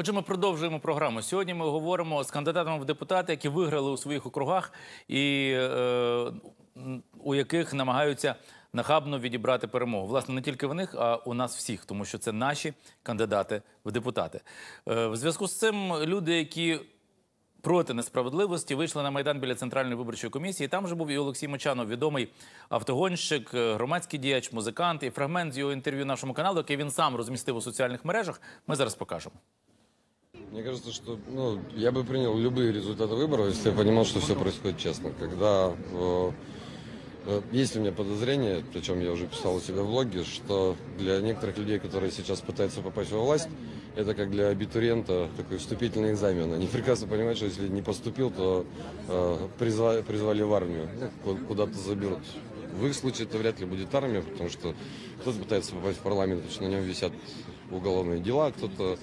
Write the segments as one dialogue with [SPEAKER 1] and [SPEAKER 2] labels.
[SPEAKER 1] Отже, ми продовжуємо програму. Сьогодні ми говоримо з кандидатами в депутати, які виграли у своїх округах і е, у яких намагаються нахабно відібрати перемогу. Власне, не тільки в них, а у нас всіх, тому що це наші кандидати в депутати. Е, в зв'язку з цим люди, які проти несправедливості вийшли на майдан біля центральної виборчої комісії. Там же був і Олексій Мочанов, відомий автогонщик, е, громадський діяч, музикант. І фрагмент з його інтерв'ю нашому каналу, який він сам розмістив у соціальних мережах. Ми зараз покажемо.
[SPEAKER 2] Мне кажется, что ну, я бы принял любые результаты выборов, если я понимал, что все происходит честно. Когда э, э, есть у меня подозрение, причем я уже писал у себя в блоге, что для некоторых людей, которые сейчас пытаются попасть во власть, это как для абитуриента такой вступительный экзамен. Они прекрасно понимают, что если не поступил, то э, призва- призвали в армию, ну, ку- куда-то заберут. В их случае это вряд ли будет армия, потому что кто-то пытается попасть в парламент, потому что на нем висят уголовные дела, кто-то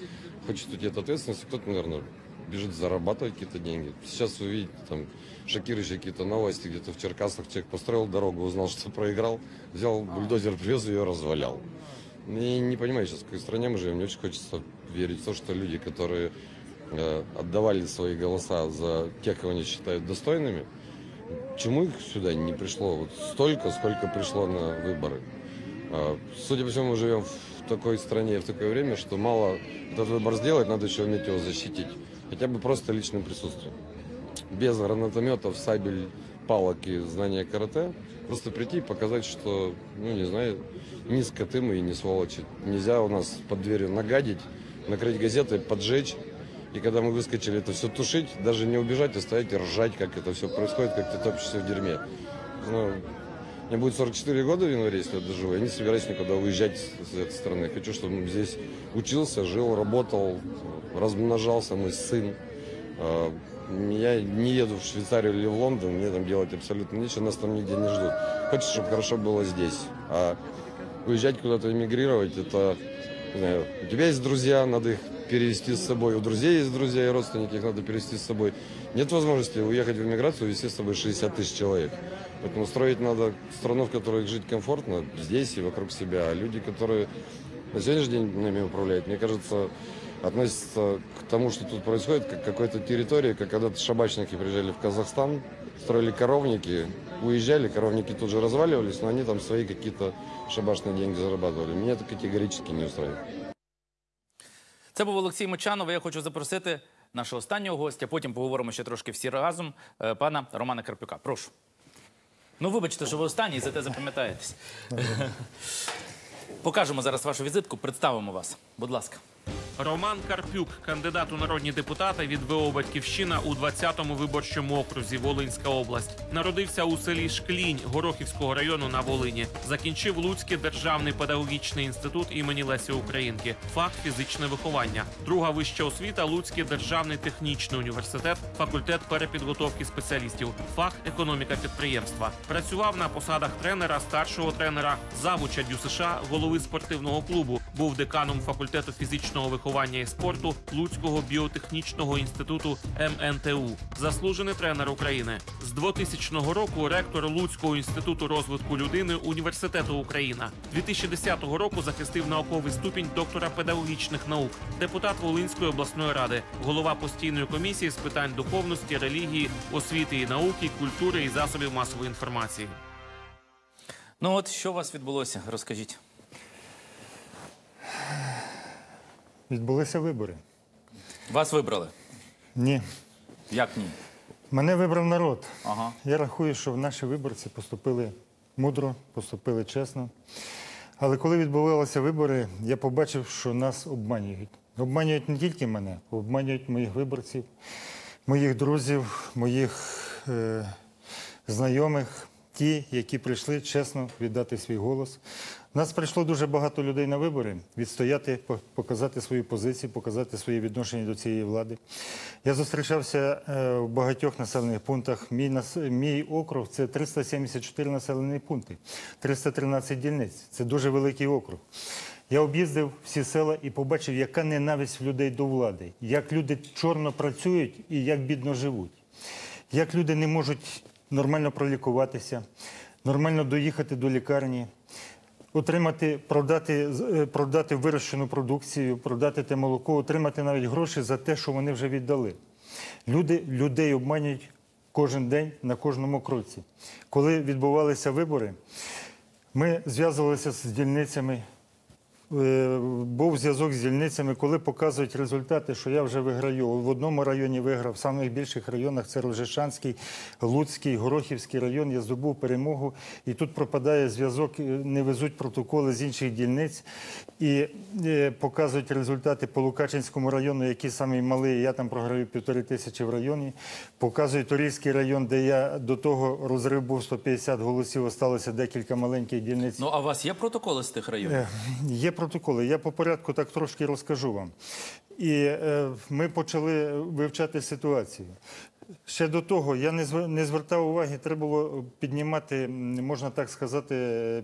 [SPEAKER 2] хочет уйти от ответственности, кто-то, наверное, бежит зарабатывать какие-то деньги. Сейчас вы видите там шокирующие какие-то новости, где-то в Черкасах человек построил дорогу, узнал, что проиграл, взял бульдозер, привез ее, развалял. И не понимаю сейчас, в какой стране мы живем, мне очень хочется верить в то, что люди, которые э, отдавали свои голоса за тех, кого они считают достойными, Чему их сюда не пришло вот столько, сколько пришло на выборы? А, Судя по всему, мы живем в такой стране, в такое время, что мало этот выбор сделать, надо еще уметь его защитить. Хотя бы просто личным присутствием. Без гранатометов, сабель, палок и знания карате. Просто прийти и показать, что, ну не знаю, не скоты мы и не сволочи. Нельзя у нас под дверью нагадить, накрыть газетой, поджечь. И когда мы выскочили это все тушить, даже не убежать, а стоять и ржать, как это все происходит, как ты топчешься в дерьме. Ну, мне будет 44 года в январе, если я доживу. Я не собираюсь никуда уезжать с этой страны. Я хочу, чтобы здесь учился, жил, работал, размножался мой сын. А, Я не еду в Швейцарию или в Лондон, мне там делать абсолютно нечего, нас там нигде не ждут. Хочется, чтобы хорошо было здесь. А уезжать куда-то, эмигрировать, это, не знаю, у тебя есть друзья, надо их перевести с собой. У друзей есть друзья и родственники, их надо перевести с собой. Нет возможности уехать в эмиграцию и везти с собой 60 тысяч человек. Поэтому строить надо страну, в которой жить комфортно, здесь и вокруг себя. А люди, которые на сегодняшний день нами управляют, мне кажется, относятся к тому, что тут происходит, как к какой-то территории, как когда-то шабачники приезжали в Казахстан, строили коровники, уезжали, коровники тут же разваливались, но они там свои какие-то шабашные деньги зарабатывали. Меня это категорически не устраивает.
[SPEAKER 1] Це був Олексій Мочанов. Я хочу запросити нашого останнього гостя. Потім поговоримо ще трошки всі разом. е, Пана Романа Карпюка. Прошу. Ну, вибачте, що ви останній, зате запам'ятаєтесь. Покажемо зараз вашу візитку, представимо вас. Будь ласка.
[SPEAKER 3] Роман Карпюк, кандидат у народні депутати від ВО Батьківщина у 20-му виборчому окрузі Волинська область. Народився у селі Шклінь Горохівського району на Волині. Закінчив Луцький державний педагогічний інститут імені Лесі Українки, фах фізичне виховання. Друга вища освіта Луцький державний технічний університет, факультет перепідготовки спеціалістів, фах економіка підприємства. Працював на посадах тренера, старшого тренера, завуча ДЮСШ, голови спортивного клубу. Був деканом факультету фізичного виховання і спорту Луцького біотехнічного інституту МНТУ, заслужений тренер України. З 2000 року ректор Луцького інституту розвитку людини Університету Україна. 2010 року захистив науковий ступінь доктора педагогічних наук, депутат Волинської обласної ради, голова постійної комісії з питань духовності, релігії, освіти і науки, культури і засобів масової інформації.
[SPEAKER 1] Ну от що у вас відбулося? Розкажіть.
[SPEAKER 4] Відбулися вибори.
[SPEAKER 1] Вас вибрали.
[SPEAKER 4] Ні.
[SPEAKER 1] Як ні?
[SPEAKER 4] Мене вибрав народ.
[SPEAKER 1] Ага.
[SPEAKER 4] Я рахую, що наші виборці поступили мудро, поступили чесно. Але коли відбувалися вибори, я побачив, що нас обманюють. Обманюють не тільки мене, обманюють моїх виборців, моїх друзів, моїх е, знайомих, ті, які прийшли чесно віддати свій голос. Нас прийшло дуже багато людей на вибори відстояти, показати свою позицію, показати своє відношення до цієї влади. Я зустрічався е, в багатьох населених пунктах. Мій, нас- мій округ це 374 населені пункти, 313 дільниць. Це дуже великий округ. Я об'їздив всі села і побачив, яка ненависть людей до влади, як люди чорно працюють і як бідно живуть як люди не можуть нормально пролікуватися, нормально доїхати до лікарні. Отримати, продати, е, продати вирощену продукцію, продати те молоко, отримати навіть гроші за те, що вони вже віддали. Люди, людей обманюють кожен день на кожному кроці. Коли відбувалися вибори, ми зв'язувалися з дільницями. Е, Був зв'язок з дільницями, коли показують результати, що я вже виграю. В одному районі виграв, в самих більших районах це Рожешанський, Луцький, Горохівський район. Я здобув перемогу. І тут пропадає зв'язок, е, не везуть протоколи з інших дільниць і е, показують результати по Лукачинському району, який самий малий. Я там програю півтори тисячі в районі. Показують Торійський район, де я до того розрив був 150 голосів, осталося декілька маленьких дільниць.
[SPEAKER 1] Ну а у вас є протоколи з тих районів?
[SPEAKER 4] Є протоколи. Я по порядку так трошки розкажу вам. І е, ми почали вивчати ситуацію. Ще до того я не звертав уваги, треба було піднімати, можна так сказати,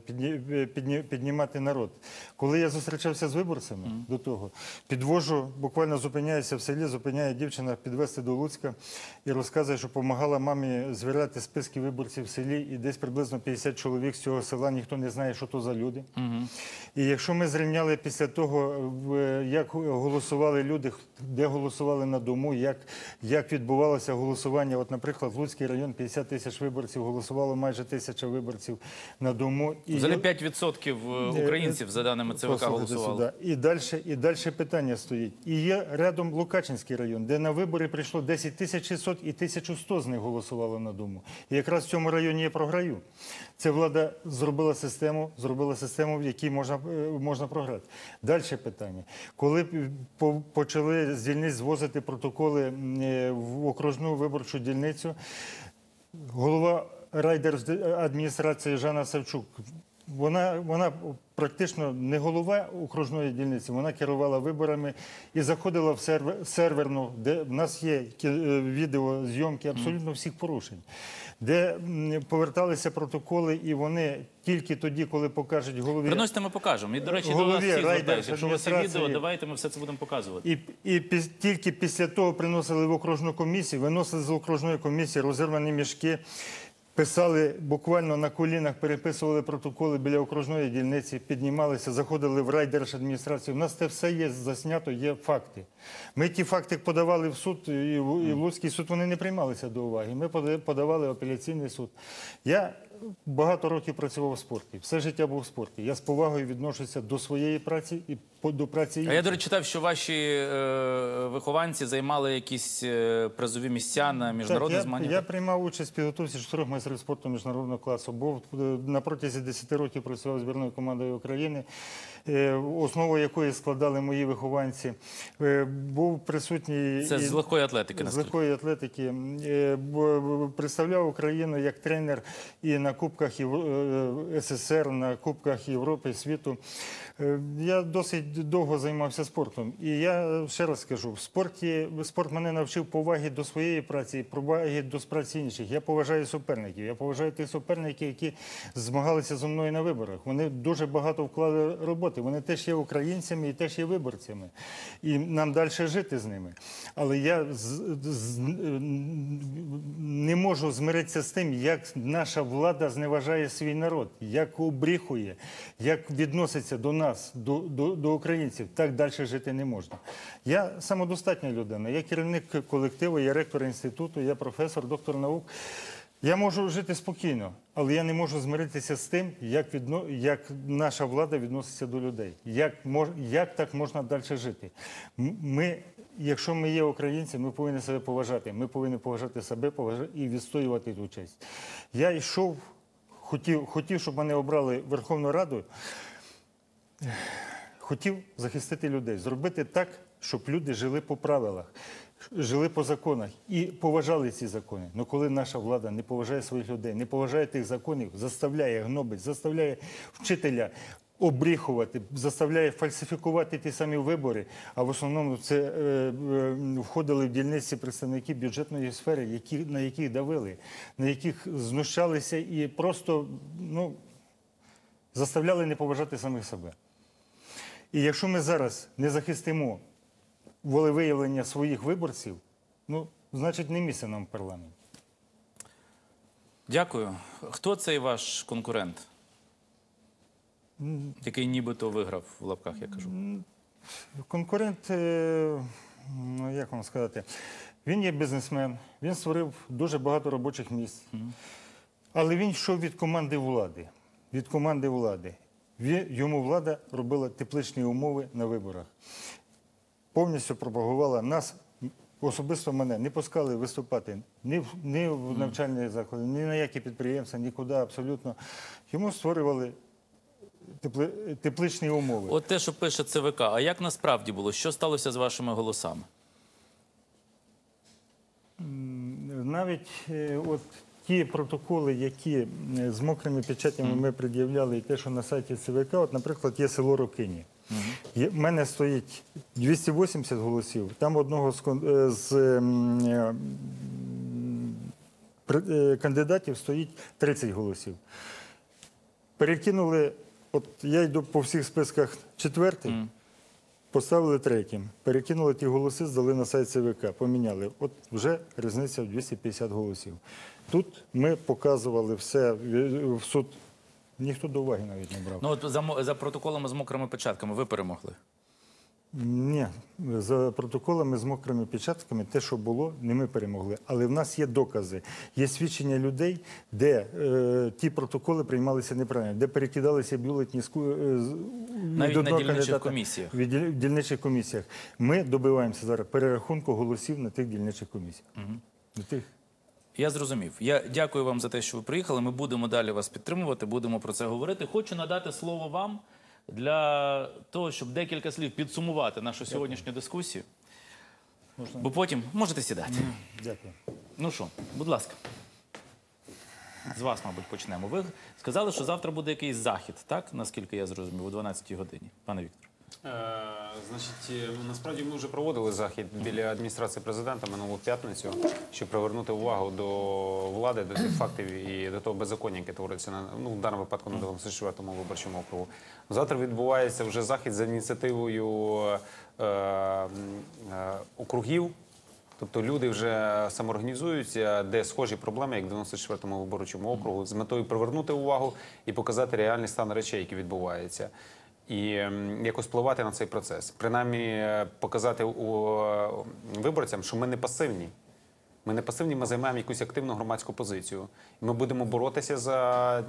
[SPEAKER 4] підні- підні- піднімати народ. Коли я зустрічався з виборцями до того, підвожу, буквально зупиняюся в селі, зупиняє дівчина підвести до Луцька і розказує, що допомагала мамі звіряти списки виборців в селі, і десь приблизно 50 чоловік з цього села ніхто не знає, що то за люди. І якщо ми зрівняли після того, як голосували люди, де голосували на дому, як, як відбувалося голосування, от, наприклад, Луцький район 50 тисяч виборців, голосувало майже тисяча виборців на дому. І
[SPEAKER 1] Взагалі 5% українців, за даними ЦВК, голосували.
[SPEAKER 4] сюди. І далі, і далі питання стоїть. І є рядом Лукачинський район, де на вибори прийшло 10 тисяч 600 і 1100 з них голосувало на дому. І якраз в цьому районі я програю. Це влада зробила систему, зробила систему, в якій можна, е, можна програти. Далі питання. Коли почали з дільниць звозити протоколи е, в окружну виборчу дільницю, голова райдержадміністрації Жанна Савчук. Вона, вона практично не голова окружної дільниці, вона керувала виборами і заходила в сервер, серверну, де в нас є е, відеозйомки абсолютно всіх порушень, де поверталися протоколи, і вони тільки тоді, коли покажуть голові.
[SPEAKER 1] Приносите, ми покажемо. І, до речі, до
[SPEAKER 4] Голові
[SPEAKER 1] вас всі звертаються. Якщо у вас є відео, давайте ми все це будемо показувати.
[SPEAKER 4] І, і піс- тільки після того приносили в окружну комісію, виносили з окружної комісії розірвані мішки, писали буквально на колінах, переписували протоколи біля окружної дільниці, піднімалися, заходили в райдержадміністрацію. У нас це все є заснято, є факти. Ми ті факти подавали в суд, і в, Луцький суд вони не приймалися до уваги. Ми подавали апеляційний суд. Я багато років працював в спорті, все життя був в спорті. Я з повагою відношуся до своєї праці і до праці
[SPEAKER 1] А я, до речі, читав, що ваші е, вихованці займали якісь е, призові місця на міжнародних
[SPEAKER 4] так,
[SPEAKER 1] змаганнях.
[SPEAKER 4] я, я приймав участь в підготовці чотирьох майстрів спорту міжнародного класу. Був е, на протязі 10 років працював збірною командою України, основу якої складали мої вихованці. Е, Був присутній
[SPEAKER 1] Це
[SPEAKER 4] і-
[SPEAKER 1] з легкої атлетики,
[SPEAKER 4] з легкої атлетики. Е, Представляв Україну як тренер і на Кубках е, СССР, на Кубках Європи світу. Е, Я досить довго займався спортом. І я ще раз скажу: в спорті спорт мене навчив поваги до своєї праці, поваги до праці інших. Я поважаю суперників. Я поважаю тих суперників, які змагалися зі мною на виборах. Вони дуже багато вклали роботи. Вони теж є українцями і теж є виборцями. І нам далі жити з ними. Але я не можу змиритися з тим, як наша влада зневажає свій народ, як обріхує, як відноситься до нас, до, до, до українців. Так далі жити не можна. Я самодостатня людина, я керівник колективу, я ректор інституту, я професор, доктор наук. Я можу жити спокійно, але я не можу змиритися з тим, як, відно, як наша влада відноситься до людей. Як, мож, як так можна далі жити? Ми, якщо ми є українці, ми повинні себе поважати. Ми повинні поважати себе поважати і відстоювати ту честь. Я йшов, хотів, хотів, щоб мене обрали Верховною Радою, хотів захистити людей, зробити так, щоб люди жили по правилах, жили по законах і поважали ці закони. Ну коли наша влада не поважає своїх людей, не поважає тих законів, заставляє гнобить, заставляє вчителя. Обріхувати, заставляє фальсифікувати ті самі вибори. А в основному це е, е, входили в дільниці представники бюджетної сфери, які, на яких давили, на яких знущалися і просто ну, заставляли не поважати самих себе. І якщо ми зараз не захистимо волевиявлення своїх виборців, ну, значить, не місце нам в парламенті.
[SPEAKER 1] Дякую. Хто цей ваш конкурент? який нібито виграв в лапках, я кажу.
[SPEAKER 4] Конкурент, е, ну як вам сказати, він є бізнесмен, він створив дуже багато робочих місць. Але він йшов від команди влади. Від команди влади. Йому влада робила тепличні умови на виборах. Повністю пропагувала нас, особисто мене, не пускали виступати ні в, ні в навчальні заклади, ні на які підприємства, нікуди абсолютно. Йому створювали тепли, тепличні умови.
[SPEAKER 1] От те, що пише ЦВК, а як насправді було? Що сталося з вашими голосами?
[SPEAKER 4] Навіть е, от ті протоколи, які з мокрими печатями ми пред'являли, і те, що на сайті ЦВК, от, наприклад, є село Рокині. В мене стоїть 280 голосів, там одного з, е, з е, е, кандидатів стоїть 30 голосів. Перекинули, от я йду по всіх списках четвертий, Поставили третім, перекинули ті голоси, здали на сайт ЦВК, поміняли. От вже різниця в 250 голосів. Тут ми показували все в суд. Ніхто до уваги навіть не брав.
[SPEAKER 1] Ну от за, за протоколами з мокрими печатками ви перемогли.
[SPEAKER 4] Ні, за протоколами з мокрими печатками, те, що було, не ми перемогли. Але в нас є докази, є свідчення людей, де е, ті протоколи приймалися неправильно, де перекидалися бюлетні з е,
[SPEAKER 1] Навіть на дільничих
[SPEAKER 4] кандидата
[SPEAKER 1] комісіях.
[SPEAKER 4] В дільничих комісіях. Ми добиваємося зараз перерахунку голосів на тих дільничих комісіях. На тих
[SPEAKER 1] Я зрозумів. Я дякую вам за те, що ви приїхали. Ми будемо далі вас підтримувати, будемо про це говорити. Хочу надати слово вам для того, щоб декілька слів підсумувати нашу сьогоднішню дискусію. Бо потім можете сідати.
[SPEAKER 4] Дякую.
[SPEAKER 1] Ну що, будь ласка. З вас, мабуть, почнемо. Ви сказали, що завтра буде якийсь захід, так? Наскільки я зрозумів, о 12-й годині. Пане Віктор.
[SPEAKER 5] Е, Значить, е, насправді ми вже проводили захід біля адміністрації президента минулу п'ятницю, щоб привернути увагу до влади, до тих фактів і до того беззаконня, яке твориться на ну в даному випадку на 94-му виборчому округу. Завтра відбувається вже захід за ініціативою е, е, округів. Тобто люди вже самоорганізуються, де схожі проблеми, як в 94-му виборчому округу, з метою привернути увагу і показати реальний стан речей, які відбуваються. І якось впливати на цей процес. Принаймні е, показати у, е, виборцям, що ми не пасивні. Ми не пасивні, ми займаємо якусь активну громадську позицію. Ми будемо боротися за,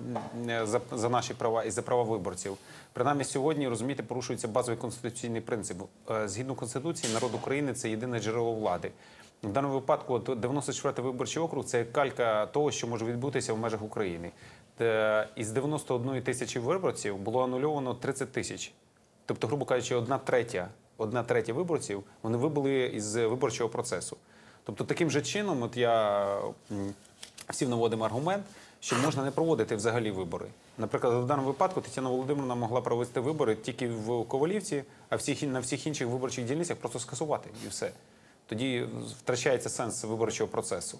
[SPEAKER 5] е, за, за наші права і за права виборців. Принаймні сьогодні, розумієте, порушується базовий конституційний принцип. Згідно Конституції, народ України це єдине джерело влади. В даному випадку, 94-й виборчий округ це калька того, що може відбутися в межах України. Де із 91 тисячі виборців було анульовано 30 тисяч. Тобто, грубо кажучи, одна третя, одна третя виборців вони вибули із виборчого процесу. Тобто, таким же чином, от я всім наводимо аргумент, що можна не проводити взагалі вибори. Наприклад, в даному випадку Тетяна Володимирівна могла провести вибори тільки в Ковалівці, а всіх на всіх інших виборчих дільницях просто скасувати і все. Тоді втрачається сенс виборчого процесу.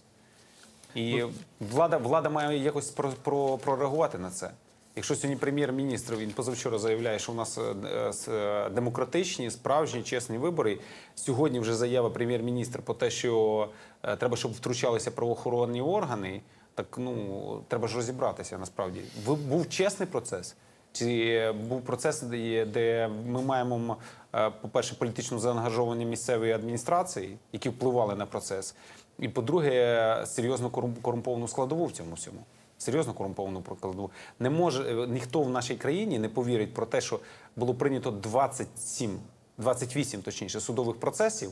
[SPEAKER 5] І влада, влада має якось про, про, прореагувати на це. Якщо сьогодні прем'єр-міністр він позавчора заявляє, що у нас е, е, е, демократичні, справжні, чесні вибори. Сьогодні вже заява прем'єр-міністра про те, що треба, щоб втручалися правоохоронні органи. Так ну треба ж розібратися насправді. Був чесний процес. Чи був процес, де, ми маємо, е, по-перше, політично заангажовані місцеві адміністрації, які впливали на процес, і по-друге, серйозно корум- корумповану складову в цьому всьому. Серйозно корумповану складову. Не може е, ніхто в нашій країні не повірить про те, що було прийнято 27, 28, точніше, судових процесів,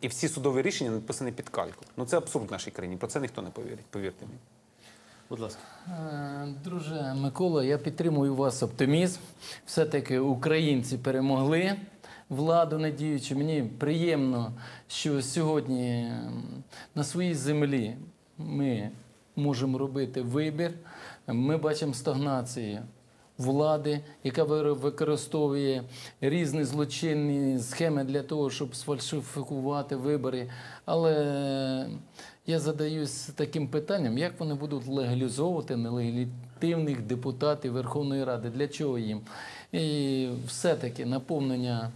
[SPEAKER 5] і всі судові рішення написані під кальку. Ну це абсурд в нашій країні. Про це ніхто не повірить. Повірте мені.
[SPEAKER 1] Будь ласка.
[SPEAKER 6] Е, Друже Микола, я підтримую вас оптимізм. Все-таки українці перемогли владу надіючи. Мені приємно, що сьогодні на своїй землі ми можемо робити вибір. Ми бачимо стагнацію влади, яка використовує різні злочинні схеми для того, щоб сфальсифікувати вибори. Але я задаюсь таким питанням, як вони будуть легалізовувати нелегітимних депутатів Верховної Ради? Для чого їм? І все-таки наповнення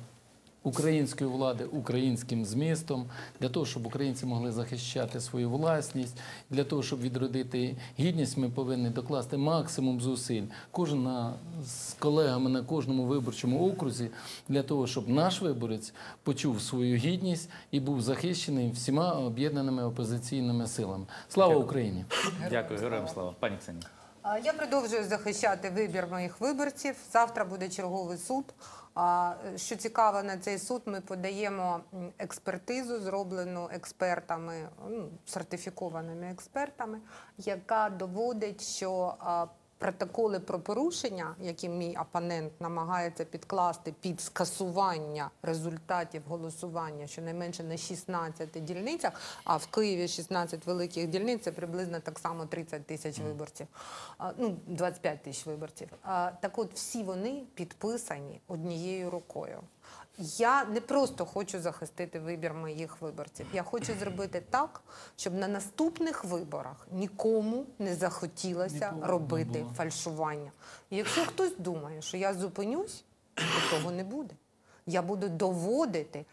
[SPEAKER 6] української влади українським змістом, для того, щоб українці могли захищати свою власність, для того, щоб відродити гідність, ми повинні докласти максимум зусиль. Кожен на- з колегами на кожному виборчому окрузі для того, щоб наш виборець почув свою гідність і був захищений всіма об'єднаними опозиційними силами. Слава Україні!
[SPEAKER 1] Дякую, героям слава. Пані Ксенія.
[SPEAKER 7] Я продовжую захищати вибір моїх виборців. Завтра буде черговий суд. А, Що цікаво, на цей суд ми подаємо експертизу, зроблену експертами, ну, сертифікованими експертами, яка доводить, що протоколи про порушення, які мій опонент намагається підкласти під скасування результатів голосування, щонайменше на 16 дільницях, а в Києві 16 великих дільниць це приблизно так само 30 тисяч виборців, ну 25 тисяч виборців. Так от всі вони підписані однією рукою. Я не просто хочу захистити вибір моїх виборців. Я хочу зробити так, щоб на наступних виборах нікому не захотілося
[SPEAKER 6] Нікому
[SPEAKER 7] робити
[SPEAKER 6] було.
[SPEAKER 7] фальшування. І якщо хтось думає, що я зупинюсь, то того не буде. Я буду доводити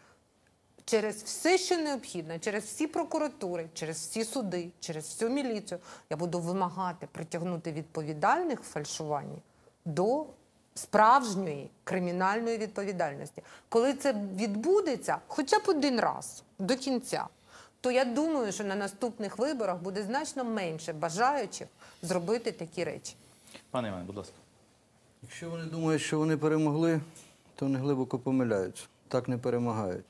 [SPEAKER 7] через все, що необхідно, через всі прокуратури, через всі суди, через всю міліцію. Я буду вимагати притягнути відповідальних в фальшуванні до справжньої кримінальної відповідальності. Коли це відбудеться, хоча б один раз до кінця, то я думаю, що на наступних виборах буде значно менше бажаючих зробити такі речі.
[SPEAKER 1] Пане Іване, будь ласка.
[SPEAKER 8] Якщо вони думають, що вони перемогли, то вони глибоко помиляються. Так не перемагають.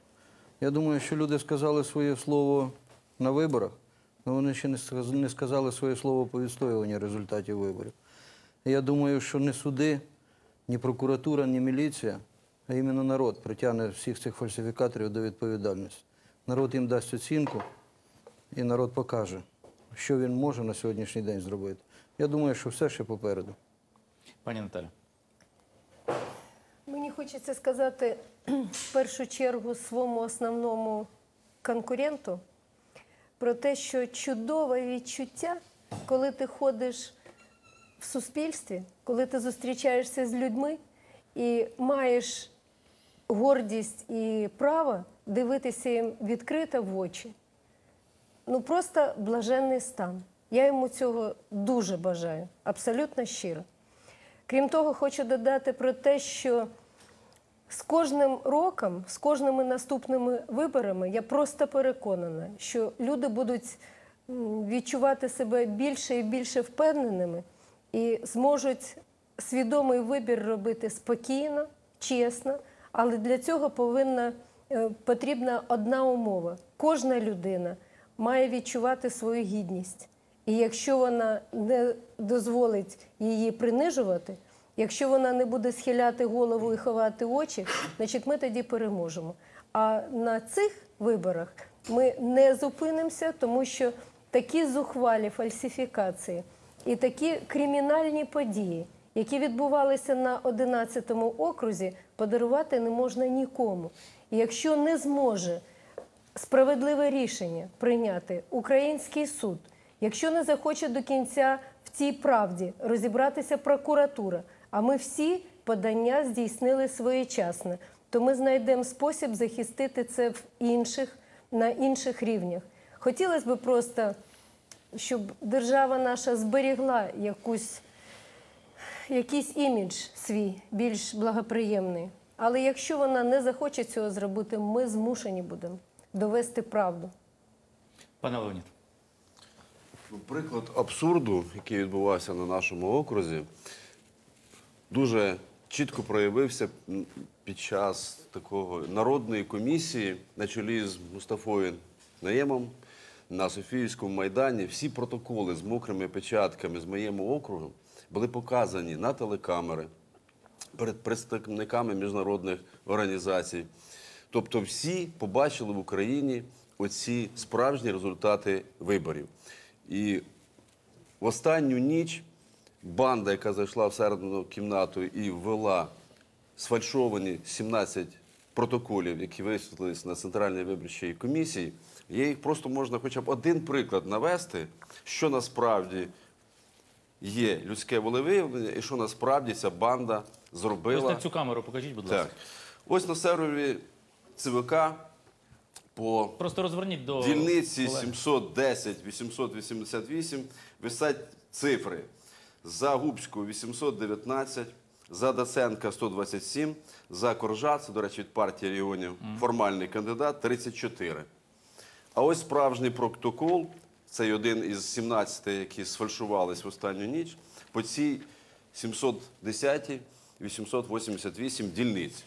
[SPEAKER 8] Я думаю, що люди сказали своє слово на виборах, але вони ще не сказали своє слово по відстоюванні результатів виборів. Я думаю, що не суди, ні прокуратура, ні міліція, а іменно народ притягне всіх цих фальсифікаторів до відповідальності. Народ їм дасть оцінку, і народ покаже, що він може на сьогоднішній день зробити. Я думаю, що все ще попереду.
[SPEAKER 1] Пані Наталя.
[SPEAKER 9] Мені хочеться сказати в першу чергу своєму основному конкуренту про те, що чудове відчуття, коли ти ходиш в суспільстві, коли ти зустрічаєшся з людьми і маєш гордість і право дивитися їм відкрито в очі. Ну просто блаженний стан. Я йому цього дуже бажаю, абсолютно щиро. Крім того, хочу додати про те, що з кожним роком, з кожними наступними виборами, я просто переконана, що люди будуть відчувати себе більше і більше впевненими і зможуть свідомий вибір робити спокійно, чесно, але для цього повинна е, потрібна одна умова: кожна людина має відчувати свою гідність. І якщо вона не дозволить її принижувати, якщо вона не буде схиляти голову і ховати очі, значить ми тоді переможемо. А на цих виборах ми не зупинимося, тому що такі зухвалі фальсифікації і такі кримінальні події, які відбувалися на 11-му окрузі, подарувати не можна нікому. І якщо не зможе справедливе рішення прийняти український суд, якщо не захоче до кінця в цій правді розібратися прокуратура, а ми всі подання здійснили своєчасно, то ми знайдемо спосіб захистити це в інших на інших рівнях. Хотілося б просто, щоб держава наша зберігла якусь якийсь імідж свій більш благоприємний. Але якщо вона не захоче цього зробити, ми змушені будемо довести правду.
[SPEAKER 1] Пане Леонід.
[SPEAKER 10] Ну, Приклад абсурду, який відбувався на нашому окрузі, дуже чітко проявився під час такого народної комісії на чолі з Мустафою Наємом на Софіївському майдані. Всі протоколи з мокрими печатками з моєму округу були показані на телекамери перед представниками міжнародних організацій. Тобто всі побачили в Україні оці справжні результати виборів. І в останню ніч банда, яка зайшла в середину кімнату і ввела сфальшовані 17 протоколів, які висвітлились на Центральній виборчій комісії, є їх просто можна хоча б один приклад навести, що насправді є людське волевиявлення і що насправді ця банда
[SPEAKER 1] Ось
[SPEAKER 10] зробила.
[SPEAKER 1] на цю камеру покажіть, будь ласка.
[SPEAKER 10] Так. Ось на сервері ЦВК по
[SPEAKER 1] Просто розверніть до
[SPEAKER 10] дільниці 710 888 висять цифри. За Губську 819, за Даценка 127, за Коржа, це, до речі, від партії регіонів, формальний кандидат 34. А ось справжній протокол, цей один із 17, які сфальшувались в останню ніч, по цій 710 888 дільниць.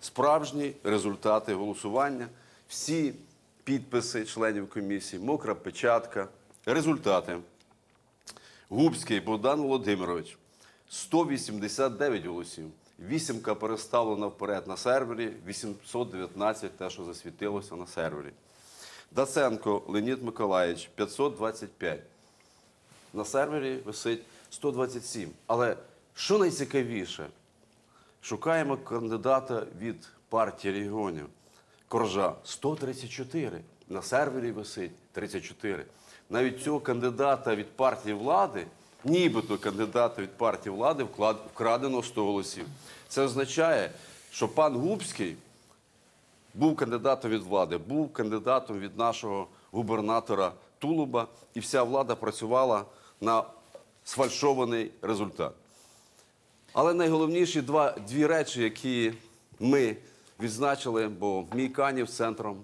[SPEAKER 10] Справжні результати голосування, всі підписи членів комісії, мокра печатка, результати. Губський Богдан Володимирович 189 голосів. Вісімка переставлена вперед на сервері, 819 те, що засвітилося на сервері. Даценко Леонід Миколаївич 525. На сервері висить 127. Але що найцікавіше, шукаємо кандидата від партії регіонів. Коржа 134. На сервері висить 34. Навіть цього кандидата від партії влади, нібито кандидата від партії влади, вкрадено 100 голосів. Це означає, що пан Губський був кандидатом від влади, був кандидатом від нашого губернатора Тулуба, і вся влада працювала на сфальшований результат. Але найголовніші два, дві речі, які ми відзначили, бо мій Канів центром,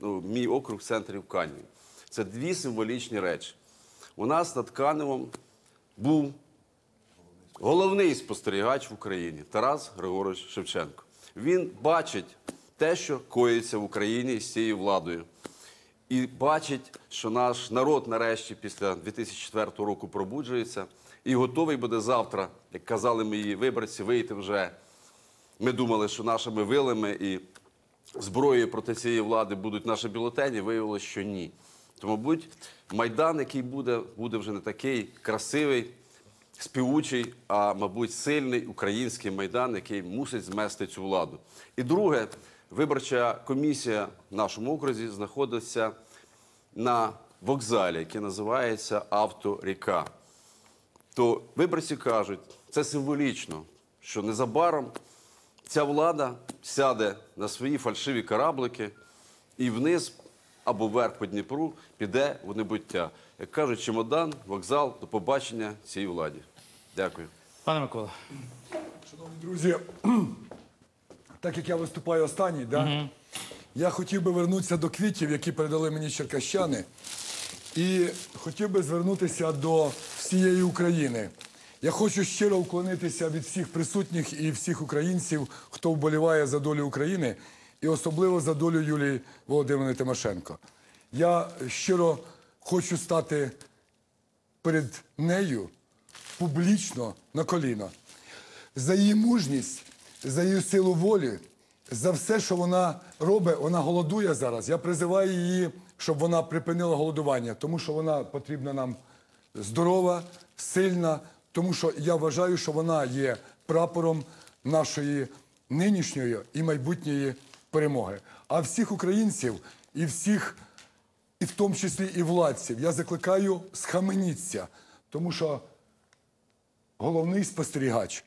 [SPEAKER 10] ну, мій округ в центрі в Каніві. Це дві символічні речі. У нас над Каневом був головний спостерігач в Україні Тарас Григорович Шевченко. Він бачить те, що коїться в Україні з цією владою. І бачить, що наш народ нарешті після 2004 року пробуджується і готовий буде завтра, як казали мої виборці, вийти вже. Ми думали, що нашими вилами і зброєю проти цієї влади будуть наші бюлетені, виявилося, що ні. То, мабуть, Майдан, який буде, буде вже не такий красивий, співучий, а, мабуть, сильний український майдан, який мусить змести цю владу. І друге, виборча комісія в нашому окрузі знаходиться на вокзалі, який називається Авторіка. То виборці кажуть, це символічно, що незабаром ця влада сяде на свої фальшиві кораблики і вниз або вверх по Дніпру піде в небуття. Як кажуть, чемодан, вокзал, до побачення цій владі. Дякую.
[SPEAKER 1] Пане Микола,
[SPEAKER 11] Шановні друзі, так як я виступаю останній, да? я хотів би вернутися до квітів, які передали мені черкащани, і хотів би звернутися до всієї України. Я хочу щиро вклонитися від всіх присутніх і всіх українців, хто вболіває за долю України, і особливо за долю Юлії Володимирівни Тимошенко. Я щиро хочу стати перед нею публічно на коліна за її мужність, за її силу волі, за все, що вона робить. Вона голодує зараз. Я призиваю її, щоб вона припинила голодування, тому що вона потрібна нам здорова, сильна, тому що я вважаю, що вона є прапором нашої нинішньої і майбутньої перемоги. А всіх українців і всіх і в тому числі і владців. Я закликаю схаменіться, тому що головний спостерігач,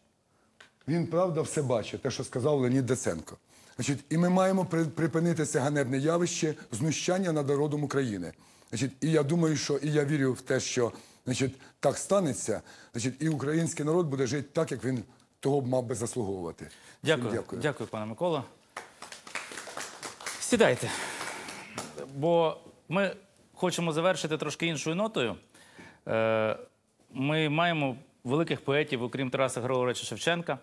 [SPEAKER 11] він правда все бачить, те, що сказав Леонід Даценко. Значить, і ми маємо при- припинити це ганебне явище знущання над народом України. Значить, і я думаю, що і я вірю в те, що значить, так станеться, значить, і український народ буде жити так, як він того б мав би заслуговувати.
[SPEAKER 1] Дякую.
[SPEAKER 11] дякую.
[SPEAKER 1] Дякую, пане Микола. Сідайте. Бо ми хочемо завершити трошки іншою нотою. Е, Ми маємо великих поетів, окрім Тараса Григоровича Шевченка,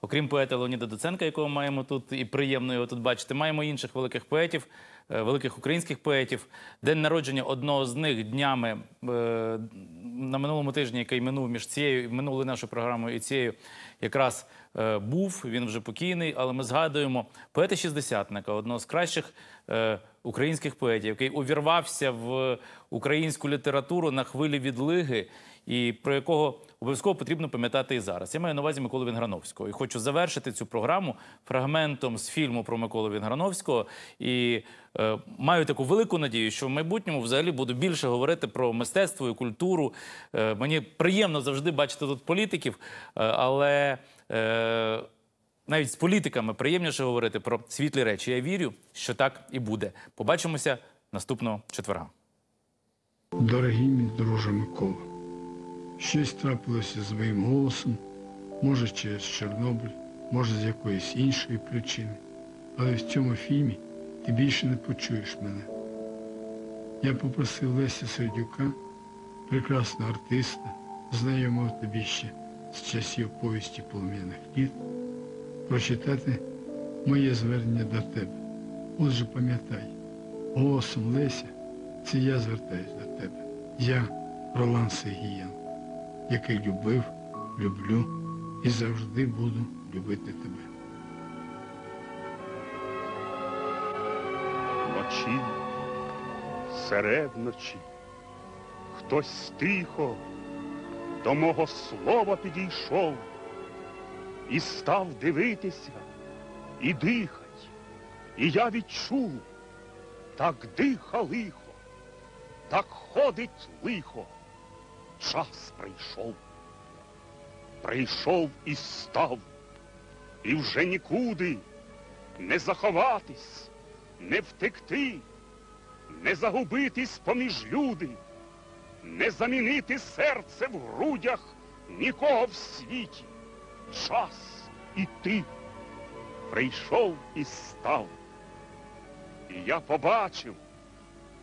[SPEAKER 1] окрім поета Леоніда Доценка, якого маємо тут, і приємно його тут бачити. Маємо інших великих поетів, великих українських поетів. День народження одного з них днями е, на минулому тижні, який минув між цією минулою нашою програмою і цією, якраз е, був. Він вже покійний, але ми згадуємо поета шістдесятника, одного з кращих е, українських поетів, який увірвався в українську літературу на хвилі відлиги, і про якого обов'язково потрібно пам'ятати і зараз. Я маю на увазі Миколу Вінграновського. І хочу завершити цю програму фрагментом з фільму про Миколу Вінграновського. І е, маю таку велику надію, що в майбутньому взагалі буду більше говорити про мистецтво і культуру. Е, мені приємно завжди бачити тут політиків, е, але. Е, навіть з політиками приємніше говорити про світлі речі. Я вірю, що так і буде. Побачимося наступного четверга.
[SPEAKER 12] Дорогий мій друже Микола, щось трапилося з моїм голосом, може через Чорнобиль, може з якоїсь іншої причини. Але в цьому фільмі ти більше не почуєш мене. Я попросив Леся Сердюка, прекрасного артиста, знайомого тобі ще з часів повісті полум'яних літ, прочитати моє звернення до тебе. Отже, пам'ятай, голосом Леся це я звертаюсь до тебе. Я Ролан Сергіян, який любив, люблю і завжди буду любити тебе.
[SPEAKER 13] Вночі, серед ночі, хтось тихо до мого слова підійшов і став дивитися і дихать. І я відчув, так диха лихо, так ходить лихо. Час прийшов. Прийшов і став, і вже нікуди не заховатись не втекти, не загубитись поміж люди, не замінити серце в грудях нікого в світі. Час іти. Прийшов і став. І я побачив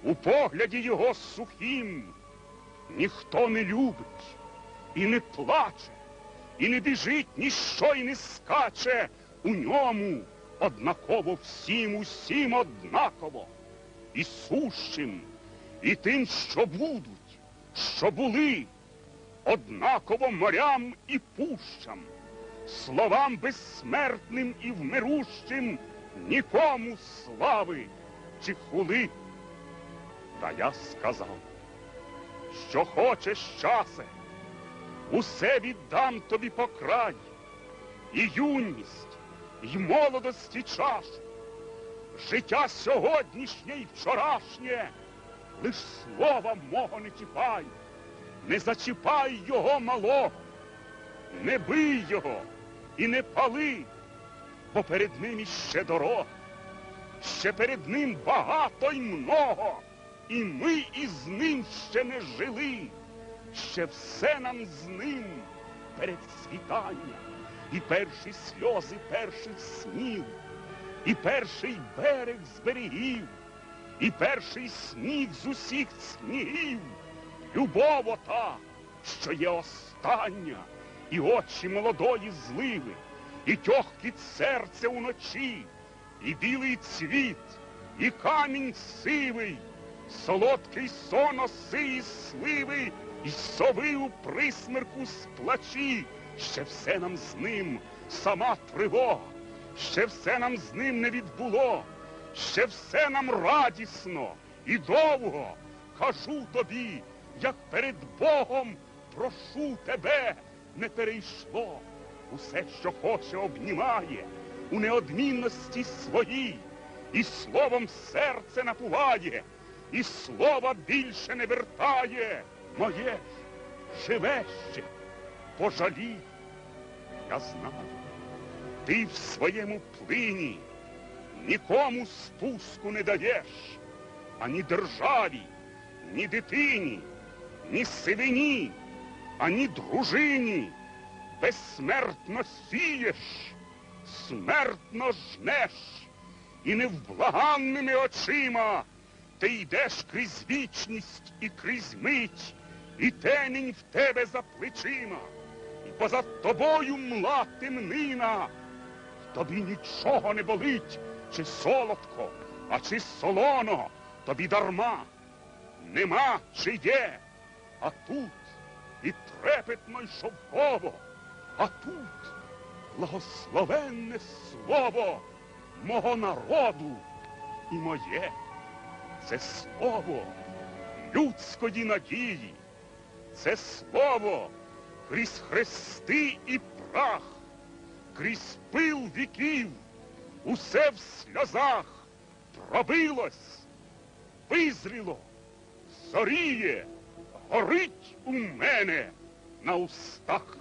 [SPEAKER 13] у погляді його сухім ніхто не любить і не плаче, і не біжить ніщо і не скаче. У ньому однаково всім, усім однаково, і сущим, і тим, що будуть, що були, однаково морям і пущам, словам безсмертним і вмирущим нікому слави чи хули. Та я сказав, що хочеш часе, усе віддам тобі по край, і юність, й молодості чашу, життя сьогоднішнє й вчорашнє, лиш слова мого не чіпай, не зачіпай його малого, не бий його і не пали, бо перед ним іще дорога, ще перед ним багато й много, і ми із ним ще не жили, ще все нам з ним перед світанням і перші сльози перших снів, і перший берег з берегів, і перший сніг з усіх снігів, любов ота, що є остання, і очі молодої зливи, і тьохкіт серця уночі, і білий цвіт, і камінь сивий, солодкий сон оси і сливи, і сови у присмерку сплачі, ще все нам з ним сама тривога, ще все нам з ним не відбуло, ще все нам радісно і довго. Кажу тобі, як перед Богом прошу тебе, не перейшло. Усе, що хоче, обнімає у неодмінності своїй, і словом серце напуває, і слова більше не вертає. Моє ж живе ще, пожалій. Я знаю, ти в своєму плині нікому спуску не даєш, ані державі, ні дитині, ні сивині, ані дружині. Безсмертно сієш, смертно жнеш, і невблаганними очима ти йдеш крізь вічність і крізь мить, і темінь в тебе за плечима і позад тобою мла темнина. Тобі нічого не болить, чи солодко, а чи солоно, тобі дарма. Нема чи є, а тут і трепетно й шовково, а тут благословенне слово мого народу і моє. Це слово людської надії, це слово крізь хрести і прах, крізь пил віків, усе в сльозах пробилось, визріло, зоріє, горить у мене на устах.